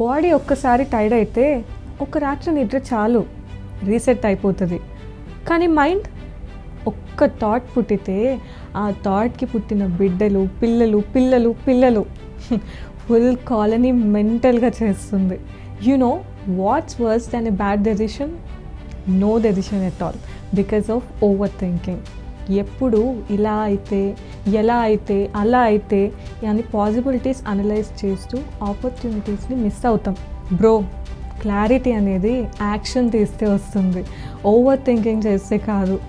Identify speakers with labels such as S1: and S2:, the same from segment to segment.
S1: Body ఒక్కసారి tired అయితే ఒక రాత్రి నిద్ర చాలు రీసెట్ అయిపోతుంది. కానీ మైండ్ ఒక్క థాట్ పుట్టితే ఆ థాట్కి పుట్టిన బిడ్డలు పిల్లలు పిల్లలు పిల్లలు ఫుల్ కాలనీ మెంటల్గా చేస్తుంది. You know what's worse than a bad decision? No decision at all. Because of over thinking. ఎప్పుడు ఇలా అయితే ఎలా అయితే అలా అయితే అని పాసిబిలిటీస్ అనలైజ్ చేస్తూ ఆపర్చునిటీస్ని మిస్ అవుతాం. బ్రో క్లారిటీ అనేది యాక్షన్ తీస్తే వస్తుంది. ఓవర్ థింకింగ్ చేస్తే కాదు.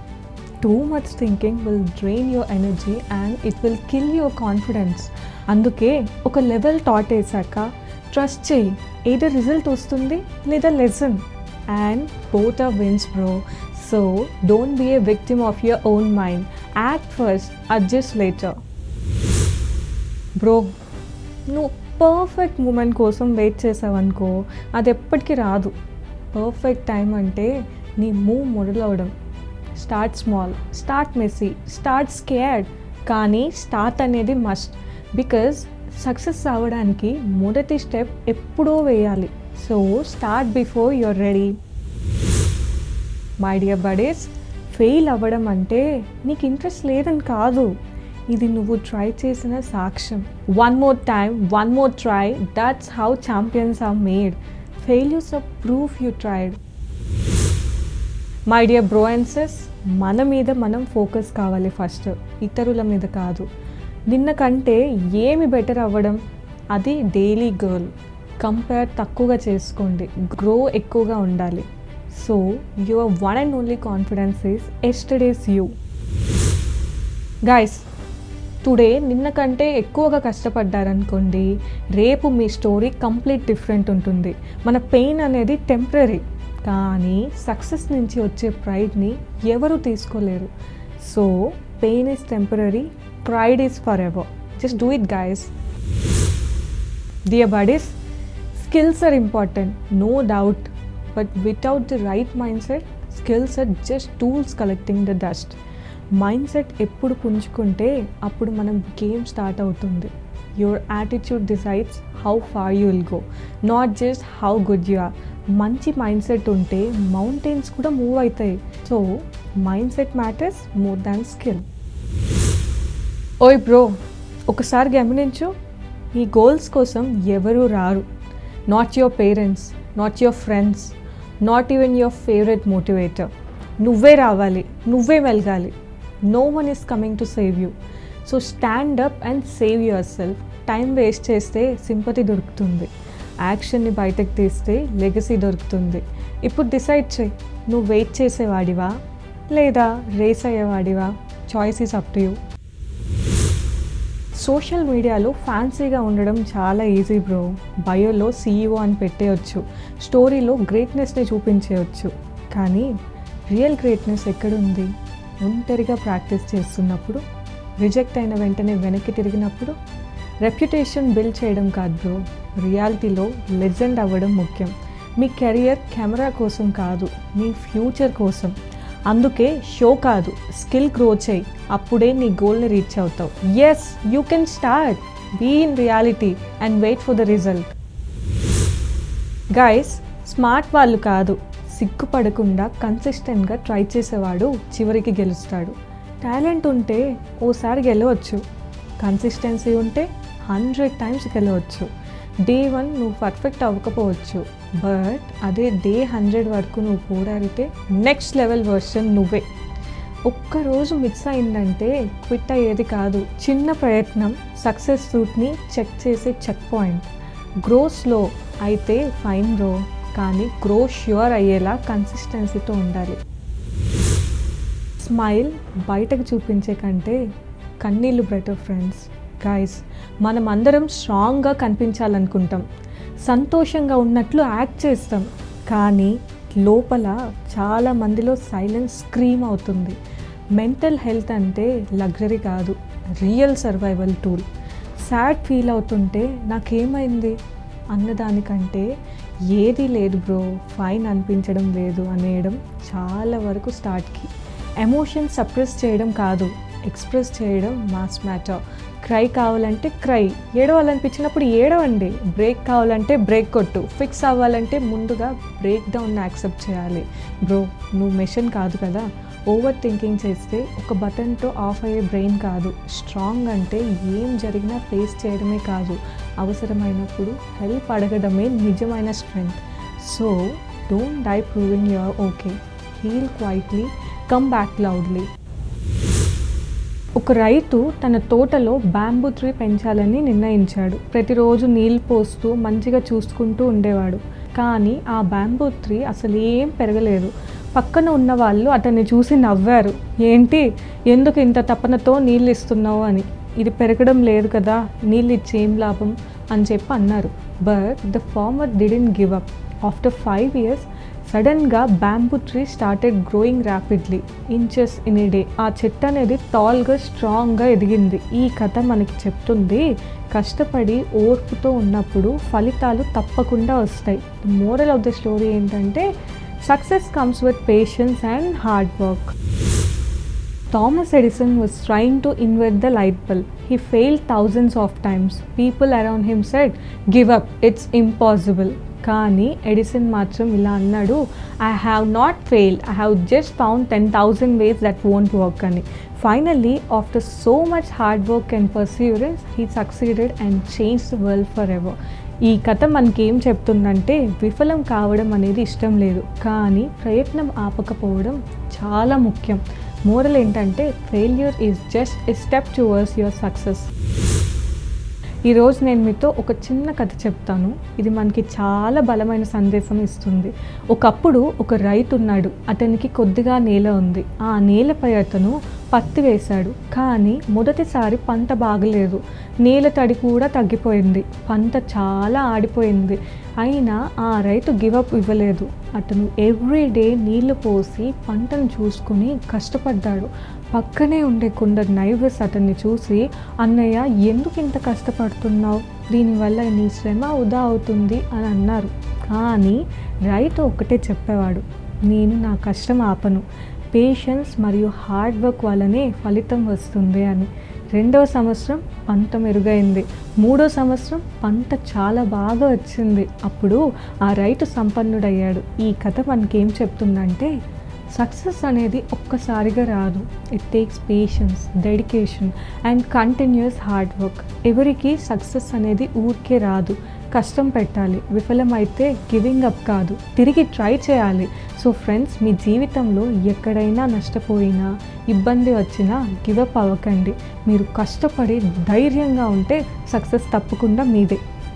S1: Too much thinking will drain your energy and it will kill your confidence అందుకే ఒక లెవెల్ థాట్ వేసాక ట్రస్ట్ చేయి. ఏదో రిజల్ట్ వస్తుంది? లేదా lesson and both are wins bro so don't be a victim of your own mind act first adjust later bro నువ్వు perfect moment కోసం wait చేసావనుకో అది ఎప్పటికీ రాదు. పర్ఫెక్ట్ టైం అంటే నీ move మొదలవడం. Start small start messy start scared కానీ start అనేది మస్ట్ బికాజ్ సక్సెస్ అవ్వడానికి మొదటి స్టెప్ ఎప్పుడో వేయాలి. So start before your ready my dear buddies fail అవ్వడం అంటే నీకు ఇంట్రెస్ట్ లేదని కాదు. ఇది నువ్వు ట్రై చేసిన సాక్ష్యం. One more time one more try that's how champions are made failures of proof you tried my dear బ్రోయన్సెస్ మన మీద మనం ఫోకస్ కావాలి ఫస్ట్ ఇతరుల మీద కాదు. నిన్న కంటే ఏమి బెటర్ అవ్వడం? అది డైలీ గర్ల్ కంపేర్ తక్కువగా చేసుకోండి. గ్రో ఎక్కువగా ఉండాలి. So your one and only confidence is yesterday's you guys today నిన్న కంటే ఎక్కువగా కష్టపడ్డారనుకోండి రేపు మీ స్టోరీ కంప్లీట్ డిఫరెంట్ ఉంటుంది. మన పెయిన్ అనేది టెంపరీ కానీ సక్సెస్ నుంచి వచ్చే ప్రైడ్ని ఎవరు తీసుకోలేరు. So pain is temporary pride is for ever just do it guys dear buddies skills are important no doubt but without the right mindset skills at just tools collecting the dust mind set ఎప్పుడు పుంజుకుంటే అప్పుడు మనం game start అవుతుంది. Your attitude decides how far you will go not just how good you are మంచి mind set ఉంటే mountains కూడా move అవుతాయి. So mind set matters more than skill ఓయ్ బ్రో ఒకసారి గమనించు. ఈ గోల్స్ కోసం ఎవరు రారు. Not your parents not your friends not even your favourite motivator నువ్వే రావాలి నువ్వే మెలగాలి no one is coming to save you so stand up and save yourself time waste చేస్తే సింపతి దొరుకుతుంది. యాక్షన్ని బయటకు తీస్తే లెగసీ దొరుకుతుంది. ఇప్పుడు డిసైడ్ చేయి. నువ్వు వెయిట్ చేసేవాడివా? లేదా race అయ్యేవాడివా? Choice is up to you social మీడియాలో ఫ్యాన్సీగా ఉండడం చాలా ఈజీ బ్రో. బయోలో సీఈఓ అని పెట్టేయచ్చు. స్టోరీలో గ్రేట్నెస్ని చూపించేయచ్చు. కానీ రియల్ గ్రేట్నెస్ ఎక్కడుంది? ఒంటరిగా ప్రాక్టీస్ చేస్తున్నప్పుడు రిజెక్ట్ అయిన వెంటనే వెనక్కి తిరిగినప్పుడు రెప్యుటేషన్ బిల్డ్ చేయడం కాదు బ్రో. రియాలిటీలో లెజెండ్ అవ్వడం ముఖ్యం. మీ కెరియర్ కెమెరా కోసం కాదు మీ ఫ్యూచర్ కోసం. అందుకే షో కాదు స్కిల్ గ్రో చేయి. అప్పుడే నీ గోల్ని రీచ్ అవుతావు. Yes you can start be in reality and wait for the result guys smart వాళ్ళు కాదు. సిగ్గుపడకుండా కన్సిస్టెంట్గా ట్రై చేసేవాడు చివరికి గెలుస్తాడు. టాలెంట్ ఉంటే ఓసారి గెలవచ్చు. కన్సిస్టెన్సీ ఉంటే హండ్రెడ్ టైమ్స్ గెలవచ్చు. డే వన్ నువ్వు పర్ఫెక్ట్ అవ్వకపోవచ్చు. బట్ అదే డే హండ్రెడ్ వరకు నువ్వు పోరాడితే నెక్స్ట్ లెవెల్ వర్షన్ నువ్వే. ఒక్కరోజు మిస్ అయిందంటే క్విట్ అయ్యేది కాదు. చిన్న ప్రయత్నం సక్సెస్ రూట్ని చెక్ చేసే చెక్ పాయింట్ గ్రో స్లో అయితే ఫైన్ రో కానీ గ్రో ష్యూర్ అయ్యేలా కన్సిస్టెన్సీతో ఉండాలి. స్మైల్ బయటకు చూపించే కంటే కన్నీళ్ళు బెటర్ ఫ్రెండ్స్ గాయస్ మనం అందరం స్ట్రాంగ్గా కనిపించాలనుకుంటాం. సంతోషంగా ఉన్నట్లు యాక్ట్ చేస్తాం. కానీ లోపల చాలా మందిలో సైలెన్స్ స్క్రీమ్ అవుతుంది. మెంటల్ హెల్త్ అంటే లగ్జరీ కాదు. Real survival tool sad feel అవుతుంటే నాకేమైంది? అన్నదానికంటే ఏది లేదు బ్రో ఫైన్ అనిపించడం లేదు అనేయడం చాలా వరకు స్టార్ట్కి ఎమోషన్ సప్రెస్ చేయడం కాదు. ఎక్స్ప్రెస్ చేయడం మాస్ మ్యాటర్. క్రై కావాలంటే క్రై. ఏడవాలనిపించినప్పుడు ఏడవండి. బ్రేక్ కావాలంటే బ్రేక్ కొట్టు. ఫిక్స్ అవ్వాలంటే ముందుగా బ్రేక్ డౌన్ యాక్సెప్ట్ చేయాలి. బ్రో నువ్వు మెషిన్ కాదు కదా? ఓవర్ థింకింగ్ చేస్తే ఒక బటన్తో ఆఫ్ అయ్యే బ్రెయిన్ కాదు. స్ట్రాంగ్ అంటే ఏం జరిగినా ఫేస్ చేయడమే కాదు. అవసరమైనప్పుడు హెల్ప్ అడగడమే నిజమైన strength. So don't die proving your okay. Heal quietly. Come back loudly. ఒక రైతు తన తోటలో బ్యాంబూ ట్రీ పెంచాలని నిర్ణయించాడు. ప్రతిరోజు నీళ్ళు పోస్తూ మంచిగా చూసుకుంటూ ఉండేవాడు. కానీ ఆ బ్యాంబూ ట్రీ అసలు ఏం పెరగలేదు. పక్కన ఉన్న వాళ్ళు అతన్ని చూసి నవ్వారు. ఏంటి? ఎందుకు ఇంత తపనతో నీళ్ళు ఇస్తున్నావు అని. ఇది పెరగడం లేదు కదా నీళ్ళు ఇచ్చి ఏం లాభం? అని చెప్పి అన్నారు. But the farmer didn't give up after five years సడన్గా bamboo tree started growing rapidly inches in a day ఆ చెట్టు అనేది టాల్గా స్ట్రాంగ్గా ఎదిగింది ఈ కథ మనకి చెప్తుంది కష్టపడి ఓర్పుతో ఉన్నప్పుడు ఫలితాలు తప్పకుండా వస్తాయి మోరల్ ఆఫ్ ద స్టోరీ ఏంటంటే success comes with patience and hard work Thomas Edison was trying to invent the light bulb. He failed thousands of times. People around him said, Give up, it's impossible. కానీ Edison మాత్రం ఇలా అన్నాడు I have not fail I have just found ten thousand ways that won't work అని. Finally after so much hard work and perseverance he succeeded and change the world for ever ఈ కథ మనకి ఏం చెప్తుందంటే విఫలం కావడం అనేది ఇష్టం లేదు కానీ ప్రయత్నం ఆపకపోవడం చాలా ముఖ్యం. మోరల్ ఏంటంటే failure is just a step towards your success ఈరోజు నేను మీతో ఒక చిన్న కథ చెప్తాను. ఇది మనకి చాలా బలమైన సందేశం ఇస్తుంది. ఒకప్పుడు ఒక రైతు ఉన్నాడు. అతనికి కొద్దిగా నేల ఉంది. ఆ నేలపై అతను పత్తి వేశాడు. కానీ మొదటిసారి పంట బాగలేదు. నేల తడి కూడా తగ్గిపోయింది. పంట చాలా ఆడిపోయింది. అయినా ఆ రైతు గివప్ ఇవ్వలేదు. అతను ఎవ్రీడే నీళ్ళు పోసి పంటను చూసుకుని కష్టపడ్డాడు. పక్కనే ఉండే కొందరు నైవర్స్ అతన్ని చూసి అన్నయ్య ఎందుకు ఇంత కష్టపడుతున్నావు? దీనివల్ల నీ శ్రమ వృధా అవుతుంది అని అన్నారు. కానీ రైతు ఒకటే చెప్పేవాడు నేను నా కష్టం ఆపను. పేషెన్స్ మరియు హార్డ్ వర్క్ వల్లనే ఫలితం వస్తుంది అని. రెండవ సంవత్సరం పంట మెరుగైంది. మూడో సంవత్సరం పంట చాలా బాగా వచ్చింది. అప్పుడు ఆ రైతు సంపన్నుడయ్యాడు. ఈ కథ మనకేం చెప్తుందంటే సక్సెస్ అనేది ఒక్కసారిగా రాదు. It takes patience dedication and continuous hard work ఎవరికి సక్సెస్ అనేది ఊరికే రాదు. కష్టం పెట్టాలి. విఫలమైతే గివింగ్ అప్ కాదు. తిరిగి ట్రై చేయాలి. సో ఫ్రెండ్స్ మీ జీవితంలో ఎక్కడైనా నష్టపోయినా ఇబ్బంది వచ్చినా గివప్ అవ్వకండి. మీరు కష్టపడి ధైర్యంగా ఉంటే సక్సెస్ తప్పకుండా మీదే.